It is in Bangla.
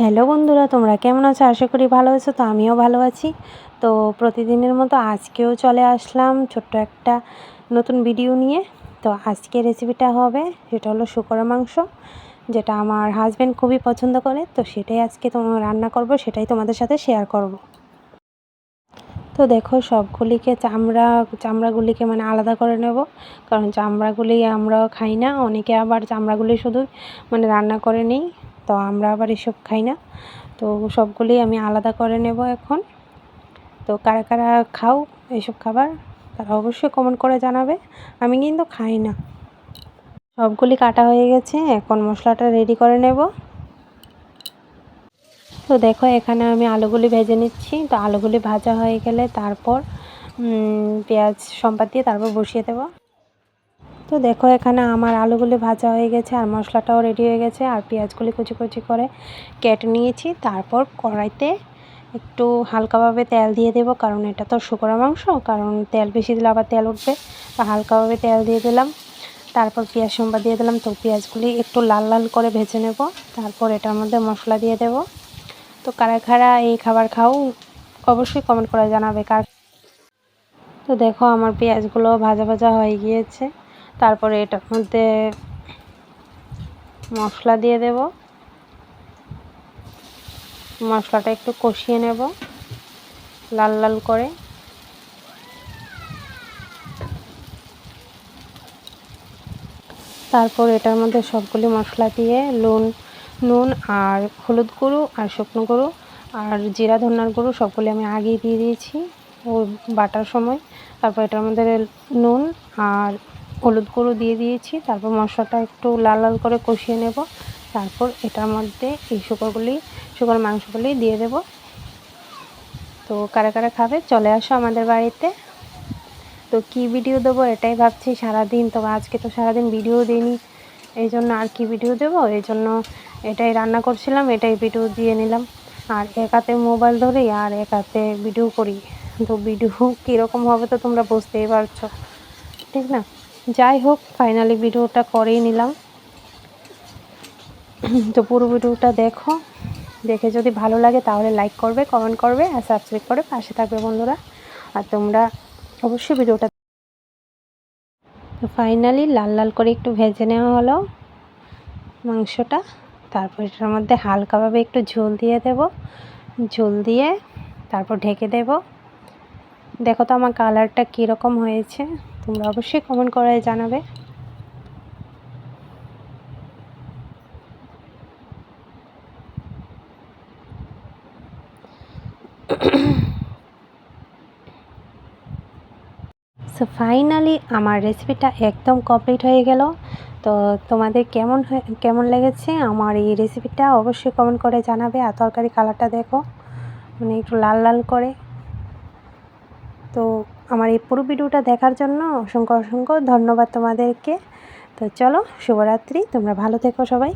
হ্যালো বন্ধুরা, তোমরা কেমন আছো? আশা করি ভালো আছো, তো আমিও ভালো আছি। তো প্রতিদিনের মতো আজকেও চলে আসলাম ছোট্ট একটা নতুন ভিডিও নিয়ে। তো আজকে রেসিপিটা হবে, সেটা হলো শুকর মাংস, যেটা আমার হাজব্যান্ড খুবই পছন্দ করে। তো সেটাই আজকে তোমার রান্না করব, সেটাই তোমাদের সাথে শেয়ার করব। তো দেখো, সবগুলিকে চামড়া, চামড়াগুলিকে মানে আলাদা করে নেব। কারণ চামড়াগুলি আমরা খাই না, অনেকে আবার চামড়াগুলি শুধু মানে রান্না করে নিই। তো আমরা আবার এসব খাই না। তো সবগুলি আমি আলাদা করে নেব এখন। তো কারা কারা খাও এইসব খাবার, তারা অবশ্যই কমেন্ট করে জানাবে। আমি কিন্তু খাই না। সবগুলি কাটা হয়ে গেছে, এখন মশলাটা রেডি করে নেব। তো দেখো, এখানে আমি আলুগুলি ভেজে নিচ্ছি। তো আলুগুলি ভাজা হয়ে গেলে তারপর পেঁয়াজ সম্পাদ দিয়ে তারপর বসিয়ে দেবো। তো দেখো এখানে আমার আলুগুলি ভাজা হয়ে গেছে, আর মশলাটাও রেডি হয়ে গেছে, আর পেঁয়াজগুলি কুচি কুচি করে কেটে নিয়েছি। তারপর কড়াইতে একটু হালকাভাবে তেল দিয়ে দেবো, কারণ এটা তো শুকনো মাংস, কারণ তেল বেশি দিলে আবার তেল উঠবে। তো হালকাভাবে তেল দিয়ে দিলাম। তারপর পেঁয়াজ সম্বা দিয়ে দিলাম, তো পেঁয়াজগুলি একটু লাল লাল করে ভেজে নেব। তারপর এটার মধ্যে মশলা দিয়ে দেব। তো কারা কারা এই খাবার খাও, অবশ্যই কমেন্ট করে জানাবে কার। তো দেখো আমার পেঁয়াজগুলো ভাজা ভাজা হয়ে গিয়েছে। তারপরে এটার মধ্যে মশলা দিয়ে দেব। মশলাটা একটু কষিয়ে নেব লাল লাল করে। তারপর এটার মধ্যে সবগুলি মশলা দিয়ে নুন নুন আর হলুদ গুঁড়ো আর শুকনো গুঁড়ো আর জিরা, ধনার গুঁড়ো সবগুলি আমি আগেই দিয়ে দিয়েছি ও বাটার সময়। তারপর এটার মধ্যে নুন আর হলুদ গুঁড়ো দিয়ে দিয়েছি, তারপর মশলাটা একটু লাল লাল করে কষিয়ে নেব, তারপর এটার মধ্যে এই শুকরগুলি, শুকর মাংসগুলি দিয়ে দেব। তো কারা কারা খাবে চলে আসো আমাদের বাড়িতে। তো কি ভিডিও দেবো এটাই ভাবছি সারাদিন, তো আজকে তো সারাদিন ভিডিও দিইনি, এই জন্য আর কি ভিডিও দেবো? এই জন্য এটাই রান্না করছিলাম, এটাই ভিডিও দিয়ে নিলাম। আর এক হাতে মোবাইল ধরি আর এক হাতে ভিডিও করি। তো ভিডিও কীরকম হবে তো তোমরা বুঝতেই পারছ, ঠিক না? যাই হোক ফাইনালি ভিডিওটা করেই নিলাম। তো পুরো ভিডিওটা দেখো। দেখে যদি ভালো লাগে তাহলে লাইক করবে কমেন্ট করবে আর সাবস্ক্রাইব করে পাশে থাকবে বন্ধুরা। আর তোমরা অবশ্যই ভিডিওটা ফাইনালি লাল লাল করে একটু ভেজে নেওয়া হলো মাংসটা। তারপর এটার মধ্যে হালকাভাবে একটু ঝোল দিয়ে দেব। ঝোল দিয়ে তারপর ঢেকে দেব। দেখো তো আমার কালারটা কীরকম হয়েছে। তোমরা অবশ্যই কমেন্ট করে জানাবে। সো ফাইনালি আমার রেসিপিটা একদম কমপ্লিট হয়ে গেল। তো তোমাদের কেমন কেমন লেগেছে আমার এই রেসিপিটা অবশ্যই কমেন্ট করে জানাবে। আর তরকারি কালারটা দেখো মানে একটু লাল লাল করে। তো আমার এই পুরো ভিডিওটা দেখার জন্য অসংখ্য অসংখ্য ধন্যবাদ তোমাদেরকে। তো চলো, শুভরাত্রি। তোমরা ভালো থেকো সবাই।